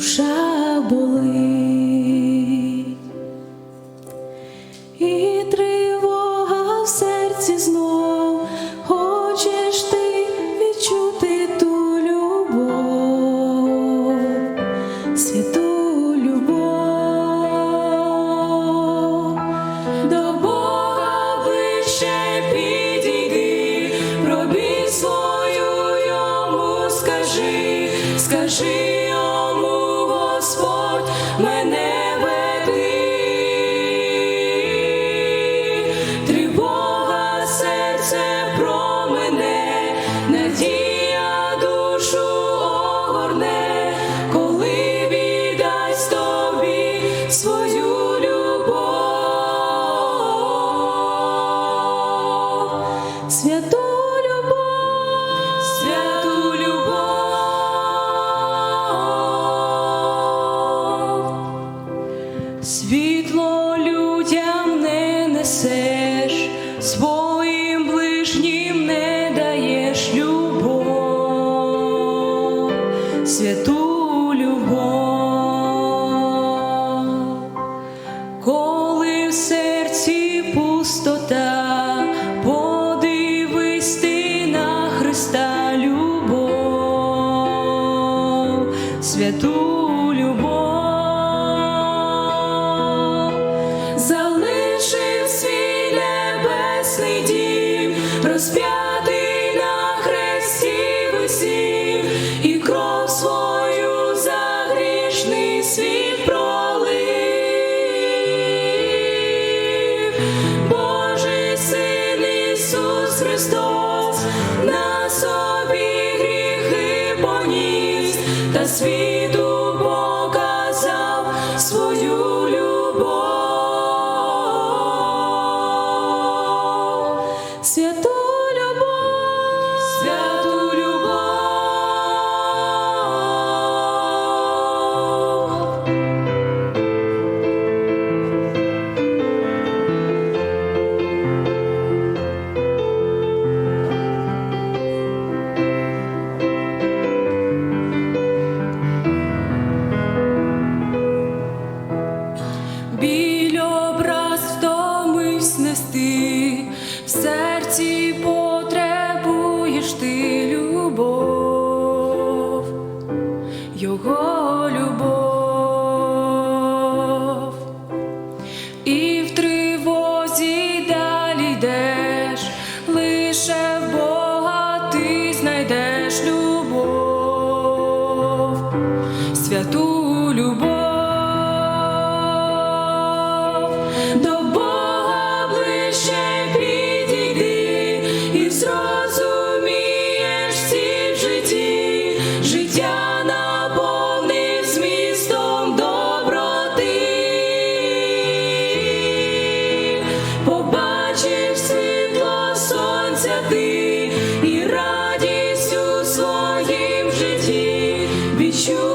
душа болить, і тривога в серці знов. Хочеш ти відчути ту любов, святу любов, до Бога ближче підійди, пробій свою йому скажи, скажи мене веди, тривога серце про мене надія. Своїм ближнім не даєш любов, святу любов, коли в серці пустота, подивись на Христа любов, святу любов, розп'ятий на хресті висів, і кров свою за світ пролив. Божий син Ісус Христос. в серці потребуєш ти любов, його любов, і в тривозі далі йдеш лише в Be sure.